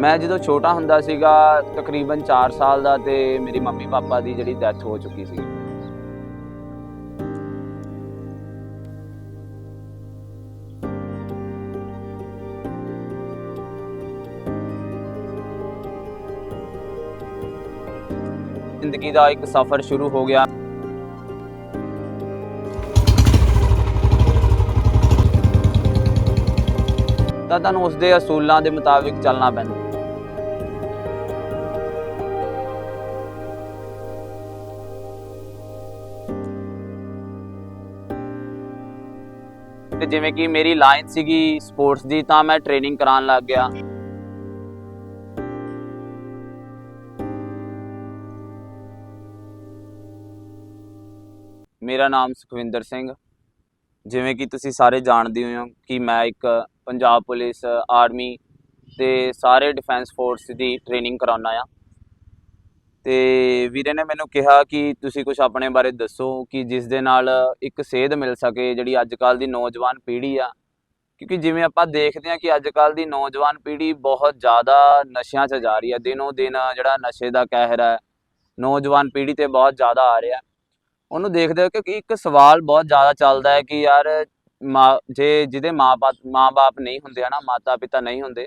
ਮੈਂ ਜਦੋਂ ਛੋਟਾ ਹੁੰਦਾ ਸੀਗਾ, ਤਕਰੀਬਨ 4 ਸਾਲ ਦਾ ਤੇ ਮੇਰੀ ਮੰਮੀ ਪਾਪਾ ਦੀ ਜਿਹੜੀ ਡੈਥ ਹੋ ਚੁੱਕੀ ਸੀ ਜ਼ਿੰਦਗੀ ਦਾ ਇੱਕ ਸਫ਼ਰ ਸ਼ੁਰੂ ਹੋ ਗਿਆ। ਤਾਂ ਤੁਹਾਨੂੰ ਉਸ ਦੇ ਅਸੂਲਾਂ ਦੇ ਮੁਤਾਬਿਕ ਚੱਲਣਾ ਪੈਂਦਾ। ਤੇ ਜਿਵੇਂ ਕਿ ਮੇਰੀ ਲਾਈਨ ਸੀਗੀ ਸਪੋਰਟਸ ਦੀ, ਤਾਂ ਮੈਂ ਟ੍ਰੇਨਿੰਗ ਕਰਾਉਣ ਲੱਗ ਗਿਆ। ਮੇਰਾ ਨਾਮ ਸੁਖਵਿੰਦਰ ਸਿੰਘ। ਜਿਵੇਂ ਕਿ ਤੁਸੀਂ ਸਾਰੇ ਜਾਣਦੇ ਹੋ ਕਿ ਮੈਂ ਇੱਕ ਪੰਜਾਬ ਪੁਲਿਸ, ਆਰਮੀ ਤੇ ਸਾਰੇ ਡਿਫੈਂਸ ਫੋਰਸ ਦੀ ਟ੍ਰੇਨਿੰਗ ਕਰਾਉਣਾ ਆ ਤੇ ਵੀਰੇ ਨੇ ਮੈਨੂੰ ਕਿਹਾ ਕਿ ਤੁਸੀਂ ਕੁਝ ਆਪਣੇ ਬਾਰੇ ਦੱਸੋ ਕਿ ਜਿਸ ਦੇ ਨਾਲ ਇੱਕ ਸੇਧ ਮਿਲ ਸਕੇ ਜਿਹੜੀ ਅੱਜ ਕੱਲ ਦੀ ਨੌਜਵਾਨ ਪੀੜ੍ਹੀ ਆ। ਕਿਉਂਕਿ ਜਿਵੇਂ ਆਪਾਂ ਦੇਖਦੇ ਹਾਂ ਕਿ ਅੱਜ ਕੱਲ ਦੀ ਨੌਜਵਾਨ ਪੀੜ੍ਹੀ ਬਹੁਤ ਜ਼ਿਆਦਾ ਨਸ਼ਿਆਂ 'ਚ ਜਾ ਰਹੀ ਹੈ ਦਿਨੋਂ ਦਿਨ ਜਿਹੜਾ ਨਸ਼ੇ ਦਾ ਕਹਿਰ ਹੈ ਨੌਜਵਾਨ ਪੀੜ੍ਹੀ ਤੇ ਬਹੁਤ ਜ਼ਿਆਦਾ ਆ ਰਿਹਾ। ਉਹਨੂੰ ਦੇਖਦੇ ਹੋ ਕਿ ਇੱਕ ਸਵਾਲ ਬਹੁਤ ਜ਼ਿਆਦਾ ਚੱਲਦਾ ਹੈ ਕਿ ਯਾਰ ਮਾਂ, ਜੇ ਜਿਹਦੇ ਮਾਂ-ਬਾਪ ਮਾਂ-ਬਾਪ ਨਹੀਂ ਹੁੰਦੇ ਹਨਾ, ਮਾਤਾ-ਪਿਤਾ ਨਹੀਂ ਹੁੰਦੇ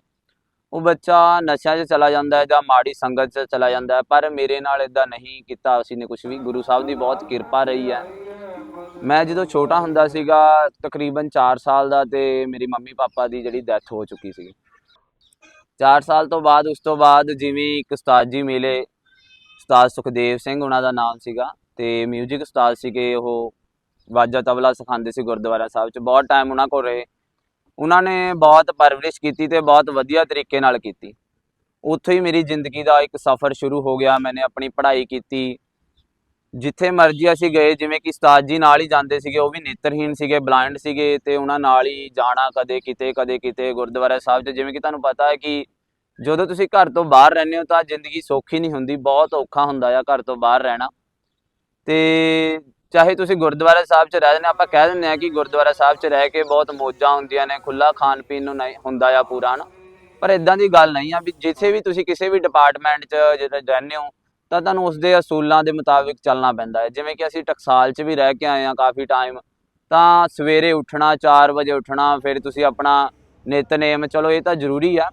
ਉਹ ਬੱਚਾ ਨਸ਼ਿਆਂ 'ਚ ਚਲਾ ਜਾਂਦਾ ਹੈ ਜਾਂ ਮਾੜੀ ਸੰਗਤ 'ਚ ਚਲਾ ਜਾਂਦਾ ਹੈ, ਪਰ ਮੇਰੇ ਨਾਲ ਇਦਾਂ ਨਹੀਂ ਕੀਤਾ ਅਸੀਂ ਨੇ ਕੁਝ ਵੀ। ਗੁਰੂ ਸਾਹਿਬ ਦੀ ਬਹੁਤ ਕਿਰਪਾ ਰਹੀ ਹੈ। ਮੈਂ ਜਦੋਂ ਛੋਟਾ ਹੁੰਦਾ ਸੀਗਾ, ਤਕਰੀਬਨ 4 ਸਾਲ ਦਾ ਤੇ ਮੇਰੀ ਮੰਮੀ ਪਾਪਾ ਦੀ ਜਿਹੜੀ ਡੈਥ ਹੋ ਚੁੱਕੀ ਸੀ 4 ਸਾਲ ਤੋਂ ਬਾਅਦ, ਉਸ ਤੋਂ ਬਾਅਦ ਜਿਵੇਂ ਇੱਕ ਉਸਤਾਦ ਜੀ ਮਿਲੇ, ਉਸਤਾਦ ਸੁਖਦੇਵ ਸਿੰਘ ਉਹਨਾਂ ਦਾ ਨਾਮ ਸੀਗਾ ਤੇ 뮤직 ਉਸਤਾਦ ਸੀਗੇ, ਉਹ ਵਾਜਾ ਤਬਲਾ ਸਿਖਾਉਂਦੇ ਸੀ ਗੁਰਦੁਆਰਾ ਸਾਹਿਬ 'ਚ। ਬਹੁਤ ਟਾਈਮ ਉਹਨਾਂ ਕੋਲ ਰਹੇ। ਉਹਨਾਂ ਨੇ ਬਹੁਤ ਪਰਵਰਿਸ਼ ਕੀਤੀ ਤੇ ਬਹੁਤ ਵਧੀਆ ਤਰੀਕੇ ਨਾਲ ਕੀਤੀ। ਉੱਥੋਂ ਹੀ ਮੇਰੀ ਜ਼ਿੰਦਗੀ ਦਾ ਇੱਕ ਸਫ਼ਰ ਸ਼ੁਰੂ ਹੋ ਗਿਆ, ਮੈਨੇ ਆਪਣੀ ਪੜ੍ਹਾਈ ਕੀਤੀ। ਜਿੱਥੇ ਮਰਜ਼ੀ ਅਸੀਂ ਗਏ, ਜਿਵੇਂ ਕਿ ਉਸਤਾਦ ਜੀ ਨਾਲ ਹੀ ਜਾਂਦੇ ਸੀਗੇ, ਉਹ ਵੀ ਨੇਤਰਹੀਣ ਸੀਗੇ ਬਲਾਈਂਡ ਸੀਗੇ ਤੇ ਉਹਨਾਂ ਨਾਲ ਹੀ ਜਾਣਾ ਕਦੇ ਕਿਤੇ ਕਦੇ ਕਿਤੇ ਗੁਰਦੁਆਰਾ ਸਾਹਿਬ 'ਚ ਜਿਵੇਂ ਕਿ ਤੁਹਾਨੂੰ ਪਤਾ ਹੈ ਕਿ ਜਦੋਂ ਤੁਸੀਂ ਘਰ ਤੋਂ ਬਾਹਰ ਰਹਿੰਦੇ ਹੋ ਤਾਂ ਜ਼ਿੰਦਗੀ ਸੌਖੀ ਨਹੀਂ ਹੁੰਦੀ, ਬਹੁਤ ਔਖਾ ਹੁੰਦਾ ਆ ਘਰ ਤੋਂ ਬਾਹਰ ਰਹਿਣਾ। ਤੇ ਚਾਹੇ ਤੁਸੀਂ ਗੁਰਦੁਆਰਾ ਸਾਹਿਬ 'ਚ ਰਹਿ ਜਾਂਦੇ ਆਪਾਂ ਕਹਿ ਦਿੰਦੇ ਆ ਕਿ ਗੁਰਦੁਆਰਾ ਸਾਹਿਬ 'ਚ ਰਹਿ ਕੇ ਬਹੁਤ ਮੌਜਾਂ ਹੁੰਦੀਆਂ ਨੇ ਖੁੱਲਾ ਖਾਣ ਪੀਣ ਨੂੰ ਨਹੀਂ ਹੁੰਦਾ ਆ ਪੂਰਾ ਨਾ ਪਰ ਇਦਾਂ ਦੀ ਗੱਲ ਨਹੀਂ ਆ ਵੀ ਜਿੱਥੇ ਵੀ ਤੁਸੀਂ ਕਿਸੇ ਵੀ ਡਿਪਾਰਟਮੈਂਟ 'ਚ ਜਦੋਂ ਰਹਿੰਦੇ ਹੋ, ਤਾਂ ਤੁਹਾਨੂੰ ਉਸ ਦੇ ਅਸੂਲਾਂ ਦੇ ਮੁਤਾਬਿਕ ਚੱਲਣਾ ਪੈਂਦਾ ਹੈ। ਜਿਵੇਂ ਕਿ ਅਸੀਂ ਟਕਸਾਲ 'ਚ ਵੀ ਰਹਿ ਕੇ ਆਏ ਆ ਕਾਫੀ ਟਾਈਮ ਤਾਂ ਸਵੇਰੇ ਉੱਠਣਾ 4 ਵਜੇ ਉੱਠਣਾ, ਫਿਰ ਤੁਸੀਂ ਆਪਣਾ ਨਿਤਨੇਮ, ਚਲੋ ਇਹ ਤਾਂ ਜ਼ਰੂਰੀ ਆ,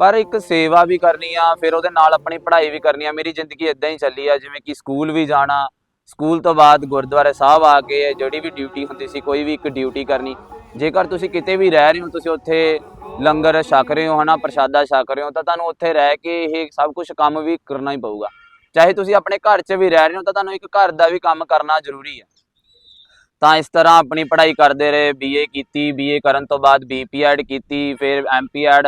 ਪਰ ਇੱਕ ਸੇਵਾ ਵੀ ਕਰਨੀ ਆ, ਫਿਰ ਉਹਦੇ ਨਾਲ ਆਪਣੀ ਪੜ੍ਹਾਈ ਵੀ ਕਰਨੀ ਆ। ਮੇਰੀ ਜ਼ਿੰਦਗੀ ਇਦਾਂ ਹੀ ਚੱਲੀ ਆ, ਜਿਵੇਂ ਕਿ ਸਕੂਲ ਵੀ ਜਾਣਾ ਸਕੂਲ ਤੋਂ ਬਾਅਦ ਗੁਰਦੁਆਰੇ ਸਾਹਿਬ ਆ ਕੇ ਜਿਹੜੀ ਵੀ ਡਿਊਟੀ ਹੁੰਦੀ ਸੀ, ਕੋਈ ਵੀ ਇੱਕ ਡਿਊਟੀ ਕਰਨੀ, ਜੇਕਰ ਤੁਸੀਂ ਕਿਤੇ ਵੀ ਰਹਿ ਰਹੇ ਹੋ, ਤੁਸੀਂ ਉੱਥੇ ਲੰਗਰ ਛਕ ਰਹੇ ਹੋ, ਹਨਾ, ਪ੍ਰਸ਼ਾਦਾ ਛਕ ਰਹੇ ਹੋ, ਤਾਂ ਤੁਹਾਨੂੰ ਉੱਥੇ ਰਹਿ ਕੇ ਇਹ ਸਭ ਕੁਝ ਕੰਮ ਵੀ ਕਰਨਾ ਹੀ ਪਊਗਾ। ਚਾਹੇ ਤੁਸੀਂ ਆਪਣੇ ਘਰ 'ਚ ਵੀ ਰਹਿ ਰਹੇ ਹੋ, ਤਾਂ ਤੁਹਾਨੂੰ ਇੱਕ ਘਰ ਦਾ ਵੀ ਕੰਮ ਕਰਨਾ ਜ਼ਰੂਰੀ ਹੈ। ਤਾਂ ਇਸ ਤਰ੍ਹਾਂ ਆਪਣੀ ਪੜ੍ਹਾਈ ਕਰਦੇ ਰਹੇ ਬੀਏ ਕੀਤੀ ਬੀਏ ਕਰਨ ਤੋਂ ਬਾਅਦ ਬੀਪੀ ਐਡ ਕੀਤੀ, ਫਿਰ ਐਮਪੀ ਐਡ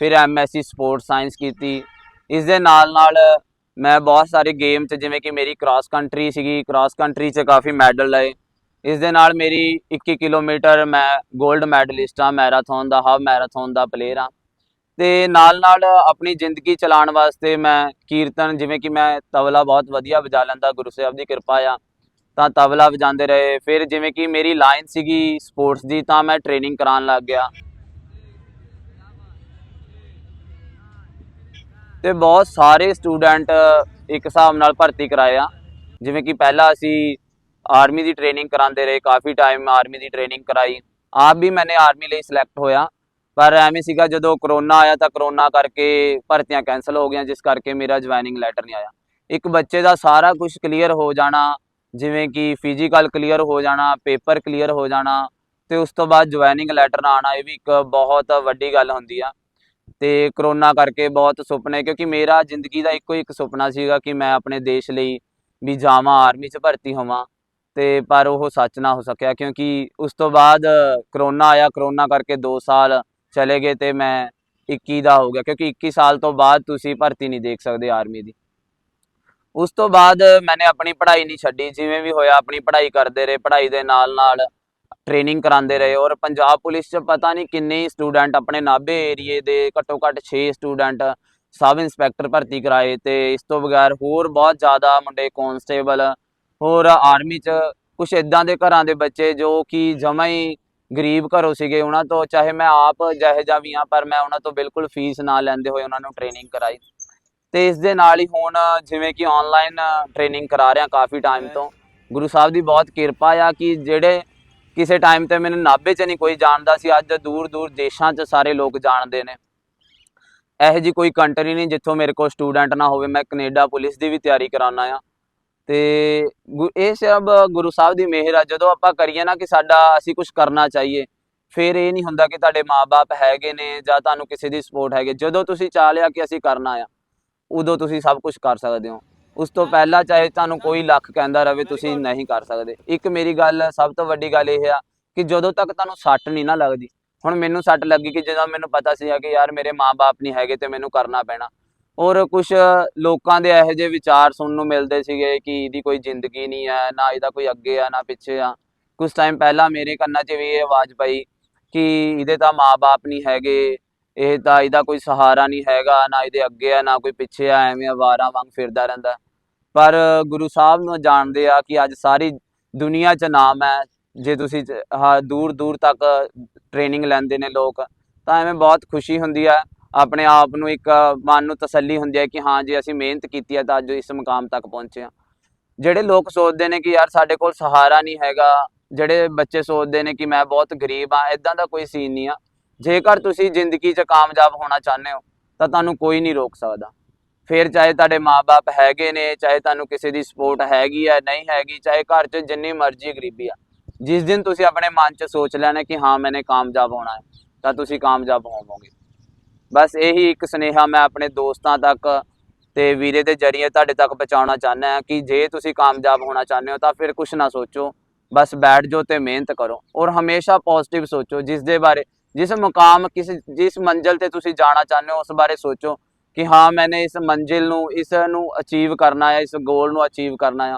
ਫਿਰ ਐਮਐਸਸੀ ਸਪੋਰਟ ਸਾਇੰਸ ਕੀਤੀ। ਇਸ ਦੇ ਨਾਲ ਨਾਲ ਮੈਂ ਬਹੁਤ ਸਾਰੇ ਗੇਮ 'ਚ ਜਿਵੇਂ ਕਿ ਮੇਰੀ ਕ੍ਰਾਸ ਕੰਟਰੀ ਸੀਗੀ ਕ੍ਰਾਸ ਕੰਟਰੀ 'ਚ ਕਾਫੀ ਮੈਡਲ ਲਏ। ਇਸ ਦੇ ਨਾਲ ਮੇਰੀ 21 ਕਿਲੋਮੀਟਰ ਮੈਂ 골ਡ ਮੈਡਲਿਸਟ ਆ ਮੈਰਾਥਨ ਦਾ ਹਾਫ ਮੈਰਾਥਨ ਦਾ ਪਲੇਅਰ ਆ ਤੇ ਨਾਲ ਨਾਲ ਆਪਣੀ ਜ਼ਿੰਦਗੀ ਚਲਾਉਣ ਵਾਸਤੇ ਮੈਂ ਕੀਰਤਨ, ਜਿਵੇਂ ਕਿ ਮੈਂ ਤਬਲਾ ਬਹੁਤ ਵਧੀਆ ਵਜਾ ਲੈਂਦਾ, ਗੁਰੂ ਸਾਹਿਬ ਦੀ ਕਿਰਪਾ ਆ, ਤਾਂ ਤਬਲਾ ਵਜਾਉਂਦੇ ਰਹੇ। ਫਿਰ ਜਿਵੇਂ ਕਿ ਮੇਰੀ ਲਾਈਨ ਸੀਗੀ ਸਪੋਰਟਸ ਦੀ, ਤਾਂ ਮੈਂ ਟ੍ਰੇਨਿੰਗ ਕਰਾਉਣ ਲੱਗ ਗਿਆ। ਤੇ ਬਹੁਤ ਸਾਰੇ ਸਟੂਡੈਂਟ ਇੱਕ ਹਿਸਾਬ ਨਾਲ ਭਰਤੀ ਕਰਾਏ ਆ। ਜਿਵੇਂ ਕਿ ਪਹਿਲਾਂ ਅਸੀਂ ਆਰਮੀ ਦੀ ਟ੍ਰੇਨਿੰਗ ਕਰਾਉਂਦੇ ਰਹੇ, ਕਾਫੀ ਟਾਈਮ ਆਰਮੀ ਦੀ ਟ੍ਰੇਨਿੰਗ ਕਰਾਈ। ਆਪ ਵੀ ਮੈਨੇ ਆਰਮੀ ਲਈ ਸਿਲੈਕਟ ਹੋਇਆ। ਪਰ ਐਵੇਂ ਸੀਗਾ ਜਦੋਂ ਕਰੋਨਾ ਆਇਆ ਤਾਂ ਕਰੋਨਾ ਕਰਕੇ ਭਰਤੀਆਂ ਕੈਨਸਲ ਹੋ ਗਈਆਂ, ਜਿਸ ਕਰਕੇ ਮੇਰਾ ਜੁਆਇਨਿੰਗ ਲੈਟਰ ਨਹੀਂ ਆਇਆ। ਇੱਕ ਬੱਚੇ ਦਾ ਸਾਰਾ ਕੁਝ ਕਲੀਅਰ ਹੋ ਜਾਣਾ, ਜਿਵੇਂ ਕਿ ਫਿਜ਼ੀਕਲ ਕਲੀਅਰ ਹੋ ਜਾਣਾ ਪੇਪਰ ਕਲੀਅਰ ਹੋ ਜਾਣਾ, ਤੇ ਉਸ ਤੋਂ ਬਾਅਦ ਜੁਆਇਨਿੰਗ ਲੈਟਰ ਨਾ ਆਣਾ ਇਹ ਵੀ ਇੱਕ ਬਹੁਤ ਵੱਡੀ ਗੱਲ ਹੁੰਦੀ ਆ। ਤੇ ਕਰੋਨਾ ਕਰਕੇ ਬਹੁਤ ਸੁਪਨੇ, ਕਿਉਂਕਿ ਮੇਰਾ ਜ਼ਿੰਦਗੀ ਦਾ ਇੱਕੋ ਇੱਕ ਸੁਪਨਾ ਸੀਗਾ ਕਿ ਮੈਂ ਆਪਣੇ ਦੇਸ਼ ਲਈ ਵੀ ਜਾਵਾਂ, ਆਰਮੀ 'ਚ ਭਰਤੀ ਹੋਵਾਂ ਤੇ ਪਰ ਉਹ ਸੱਚ ਨਾ ਹੋ ਸਕਿਆ, ਕਿਉਂਕਿ ਉਸ ਤੋਂ ਬਾਅਦ ਕਰੋਨਾ ਆਇਆ, ਕਰੋਨਾ ਕਰਕੇ 2 ਸਾਲ ਚਲੇ ਗਏ ਤੇ ਮੈਂ 21 ਦਾ ਹੋ ਗਿਆ, ਕਿਉਂਕਿ 21 ਸਾਲ ਤੋਂ ਬਾਅਦ ਤੁਸੀਂ ਭਰਤੀ ਨਹੀਂ ਦੇਖ ਸਕਦੇ ਆਰਮੀ ਦੀ। ਉਸ ਤੋਂ ਬਾਅਦ ਮੈਨੇ ਆਪਣੀ ਪੜ੍ਹਾਈ ਨਹੀਂ ਛੱਡੀ, ਜਿਵੇਂ ਵੀ ਹੋਇਆ ਆਪਣੀ ਪੜ੍ਹਾਈ ਕਰਦੇ ਰਹੇ, ਪੜ੍ਹਾਈ ਦੇ ਨਾਲ ਨਾਲ ਟ੍ਰੇਨਿੰਗ ਕਰਾਉਂਦੇ ਰਹੇ ਔਰ ਪੰਜਾਬ ਪੁਲਿਸ 'ਚ ਪਤਾ ਨਹੀਂ ਕਿੰਨੇ ਸਟੂਡੈਂਟ ਆਪਣੇ ਨਾਭੇ ਏਰੀਏ ਦੇ ਘੱਟੋ ਘੱਟ 6 ਸਟੂਡੈਂਟ ਸਬ ਇੰਸਪੈਕਟਰ ਭਰਤੀ ਕਰਾਏ ਤੇ ਇਸ ਤੋਂ ਬਗੈਰ ਹੋਰ ਬਹੁਤ ਜ਼ਿਆਦਾ ਮੁੰਡੇ ਕਨਸਟੇਬਲ ਹੋਰ ਆਰਮੀ 'ਚ ਕੁਝ ਇਦਾਂ ਦੇ ਘਰਾਂ ਦੇ ਬੱਚੇ ਜੋ ਕਿ ਜਮਾ ਹੀ ਗਰੀਬ ਘਰੋਂ ਸੀਗੇ ਉਹਨਾਂ ਤੋਂ ਚਾਹੇ ਮੈਂ ਆਪ ਜਿਹੇ ਜਿਹਾ ਵੀ ਹਾਂ ਪਰ ਮੈਂ ਉਹਨਾਂ ਤੋਂ ਬਿਲਕੁਲ ਫੀਸ ਨਾ ਲੈਂਦੇ ਹੋਏ ਉਹਨਾਂ ਨੂੰ ਟ੍ਰੇਨਿੰਗ ਕਰਾਈ ਤੇ ਇਸ ਦੇ ਨਾਲ ਹੀ ਹੁਣ ਜਿਵੇਂ ਕਿ ਆਨਲਾਈਨ ਟ੍ਰੇਨਿੰਗ ਕਰਾ ਰਿਹਾ ਕਾਫੀ ਟਾਈਮ ਤੋਂ। ਗੁਰੂ ਸਾਹਿਬ ਦੀ ਬਹੁਤ ਕਿਰਪਾ ਆ ਕਿ ਜਿਹੜੇ ਕਿਸੇ ਟਾਈਮ ਤੇ ਮੈਨੂੰ ਨਾਭੇ 'ਚ ਨਹੀਂ ਕੋਈ ਜਾਣਦਾ ਸੀ। ਅੱਜ ਦੂਰ ਦੂਰ ਦੇਸ਼ਾਂ 'ਚ ਸਾਰੇ ਲੋਕ ਜਾਣਦੇ ਨੇ। ਇਹੋ ਜੀ ਕੋਈ ਕੰਟਰੀ ਨਹੀਂ ਜਿੱਥੋਂ ਮੇਰੇ ਕੋਲ ਸਟੂਡੈਂਟ ਨਾ ਹੋਵੇ। ਮੈਂ ਕੈਨੇਡਾ ਪੁਲਿਸ ਦੀ ਵੀ ਤਿਆਰੀ ਕਰਾਉਣਾ ਆ। ਤੇ ਗੁ- ਇਹ ਸਭ ਗੁਰੂ ਸਾਹਿਬ ਦੀ ਮਿਹਰ ਆ। ਜਦੋਂ ਆਪਾਂ ਕਰੀਏ ਨਾ ਕਿ ਸਾਡਾ ਅਸੀਂ ਕੁਝ ਕਰਨਾ ਚਾਹੀਏ, ਫਿਰ ਇਹ ਨਹੀਂ ਹੁੰਦਾ ਕਿ ਤੁਹਾਡੇ ਮਾਪੇ ਹੈਗੇ ਨੇ ਜਾਂ ਤੁਹਾਨੂੰ ਕਿਸੇ ਦੀ ਸਪੋਰਟ ਹੈਗੇ। ਜਦੋਂ ਤੁਸੀਂ ਚਾਹ ਲਿਆ ਕਿ ਅਸੀਂ ਕਰਨਾ ਆ, ਉਦੋਂ ਤੁਸੀਂ ਸਭ ਕੁਝ ਕਰ ਸਕਦੇ ਹੋ। ਉਸ ਤੋਂ ਪਹਿਲਾਂ ਚਾਹੇ ਤੁਹਾਨੂੰ ਕੋਈ ਲੱਖ ਕਹਿੰਦਾ ਰਵੇ, ਤੁਸੀਂ ਨਹੀਂ ਕਰ ਸਕਦੇ। ਇੱਕ ਮੇਰੀ ਗੱਲ, ਸਭ ਤੋਂ ਵੱਡੀ ਗੱਲ ਇਹ ਆ ਕਿ ਜਦੋਂ ਤੱਕ ਤੁਹਾਨੂੰ ਸੱਟ ਨਹੀਂ ਨਾ ਲੱਗਦੀ, ਹੁਣ ਮੈਨੂੰ ਸੱਟ ਲੱਗੀ ਕਿ ਜਦੋਂ ਮੈਨੂੰ ਪਤਾ ਸੀ ਕਿ ਯਾਰ ਮੇਰੇ ਮਾਪੇ ਨਹੀਂ ਹੈਗੇ ਤੇ ਮੈਨੂੰ ਕਰਨਾ ਪੈਣਾ। ਔਰ ਕੁਝ ਲੋਕਾਂ ਦੇ ਇਹੋ ਜਿਹੇ ਵਿਚਾਰ ਸੁਣਨ ਨੂੰ ਮਿਲਦੇ ਸੀਗੇ ਕਿ ਇਹਦੀ ਕੋਈ ਜ਼ਿੰਦਗੀ ਨਹੀਂ ਹੈ ਨਾ ਇਹਦਾ ਕੋਈ ਅੱਗੇ ਆ, ਨਾ ਪਿੱਛੇ ਆ। ਕੁਝ ਟਾਈਮ ਪਹਿਲਾਂ ਮੇਰੇ ਕੰਨਾਂ 'ਚ ਵੀ ਇਹ ਆਵਾਜ਼ ਪਈ ਕਿ ਇਹਦੇ ਤਾਂ ਮਾਪੇ ਨਹੀਂ ਹੈਗੇ, ਇਹ ਤਾਂ ਇਹਦਾ ਕੋਈ ਸਹਾਰਾ ਨਹੀਂ ਹੈਗਾ, ਨਾ ਇਹਦੇ ਅੱਗੇ ਆ, ਨਾ ਕੋਈ ਪਿੱਛੇ ਆ, ਐਵੇਂ ਅਵਾਰਾ ਵਾਂਗ ਫਿਰਦਾ ਰਹਿੰਦਾ। ਪਰ ਗੁਰੂ ਸਾਹਿਬ ਨੂੰ ਜਾਣਦੇ ਆ ਕਿ ਅੱਜ ਸਾਰੀ ਦੁਨੀਆ 'ਚ ਨਾਮ ਹੈ। ਜੇ ਤੁਸੀਂ ਚ- ਦੂਰ ਦੂਰ ਤੱਕ ਟ੍ਰੇਨਿੰਗ ਲੈਂਦੇ ਨੇ ਲੋਕ, ਤਾਂ ਐਵੇਂ ਬਹੁਤ ਖੁਸ਼ੀ ਹੁੰਦੀ ਹੈ। ਆਪਣੇ ਆਪ ਨੂੰ ਇੱਕ ਮਨ ਨੂੰ ਤਸੱਲੀ ਹੁੰਦੀ ਹੈ ਕਿ ਹਾਂ, ਜੇ ਅਸੀਂ ਮਿਹਨਤ ਕੀਤੀ ਹੈ ਤਾਂ ਅੱਜ ਇਸ ਮੁਕਾਮ ਤੱਕ ਪਹੁੰਚੇ ਹਾਂ। ਜਿਹੜੇ ਲੋਕ ਸੋਚਦੇ ਨੇ ਕਿ ਯਾਰ ਸਾਡੇ ਕੋਲ ਸਹਾਰਾ ਨਹੀਂ ਹੈਗਾ, ਜਿਹੜੇ ਬੱਚੇ ਸੋਚਦੇ ਨੇ ਕਿ ਮੈਂ ਬਹੁਤ ਗਰੀਬ ਆ ਇਦਾਂ ਦਾ ਕੋਈ ਸੀਨ ਨਹੀਂ ਆ। ਜੇਕਰ ਤੁਸੀਂ ਜ਼ਿੰਦਗੀ 'ਚ ਕਾਮਯਾਬ ਹੋਣਾ ਚਾਹੁੰਦੇ ਹੋ, ਤਾਂ ਤੁਹਾਨੂੰ ਕੋਈ ਨਹੀਂ ਰੋਕ ਸਕਦਾ। ਫਿਰ ਚਾਹੇ ਤੁਹਾਡੇ ਮਾਪੇ ਹੈਗੇ ਨੇ, ਚਾਹੇ ਤੁਹਾਨੂੰ ਕਿਸੇ ਦੀ ਸਪੋਰਟ ਹੈਗੀ ਹੈ ਨਹੀਂ ਹੈਗੀ, ਚਾਹੇ ਘਰ 'ਚ ਜਿੰਨੀ ਮਰਜ਼ੀ ਗਰੀਬੀ ਆ। ਜਿਸ ਦਿਨ ਤੁਸੀਂ ਆਪਣੇ ਮਨ 'ਚ ਸੋਚ ਲੈਣਾ ਕਿ ਹਾਂ, ਮੈਨੇ ਕਾਮਯਾਬ ਹੋਣਾ ਹੈ, ਤਾਂ ਤੁਸੀਂ ਕਾਮਯਾਬ ਹੋਵੋਗੇ। ਬਸ ਇਹੀ ਇੱਕ ਸੁਨੇਹਾ ਮੈਂ ਆਪਣੇ ਦੋਸਤਾਂ ਤੱਕ ਤੇ ਵੀਰੇ ਦੇ ਜਰੀਏ ਤੁਹਾਡੇ ਤੱਕ ਪਹੁੰਚਾਉਣਾ ਚਾਹੁੰਦਾ ਹਾਂ ਕਿ ਜੇ ਤੁਸੀਂ ਕਾਮਯਾਬ ਹੋਣਾ ਚਾਹੁੰਦੇ ਹੋ ਤਾਂ ਫਿਰ ਕੁਝ ਨਾ ਸੋਚੋ, ਬਸ ਬੈਠ ਜਾਓ ਤੇ ਮਿਹਨਤ ਕਰੋ ਔਰ ਹਮੇਸ਼ਾ ਪੋਜ਼ਿਟਿਵ ਸੋਚੋ, ਜਿਸ ਦੇ ਬਾਰੇ, ਜਿਸ ਮੁਕਾਮ, ਕਿਸ, ਜਿਸ ਮੰਜ਼ਿਲ ਤੇ ਤੁਸੀਂ ਜਾਣਾ ਚਾਹੁੰਦੇ ਹੋ, ਉਸ ਬਾਰੇ ਸੋਚੋ ਕਿ ਹਾਂ, ਮੈਨੇ ਇਸ ਮੰਜ਼ਿਲ ਨੂੰ, ਇਸ ਨੂੰ ਅਚੀਵ ਕਰਨਾ ਹੈ ਇਸ ਗੋਲ ਨੂੰ ਅਚੀਵ ਕਰਨਾ ਹੈ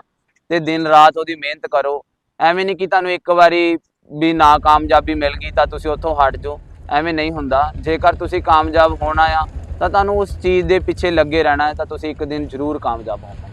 ਤੇ ਦਿਨ ਰਾਤ ਉਹਦੀ ਮਿਹਨਤ ਕਰੋ। ਐਵੇਂ ਨਹੀਂ ਕਿ ਤੁਹਾਨੂੰ ਇੱਕ ਵਾਰੀ ਵੀ ਨਾ ਕਾਮਯਾਬੀ ਮਿਲ ਗਈ ਤਾਂ ਤੁਸੀਂ ਉੱਥੋਂ ਹਟ ਜਾਓ। ਐਵੇਂ ਨਹੀਂ ਹੁੰਦਾ। ਜੇਕਰ ਤੁਸੀਂ ਕਾਮਯਾਬ ਹੋਣਾ ਆ ਤਾਂ ਤੁਹਾਨੂੰ ਉਸ ਚੀਜ਼ ਦੇ ਪਿੱਛੇ ਲੱਗੇ ਰਹਿਣਾ ਹੈ ਤਾਂ ਤੁਸੀਂ ਇੱਕ ਦਿਨ ਜ਼ਰੂਰ ਕਾਮਯਾਬ ਹੋਵੋਗੇ।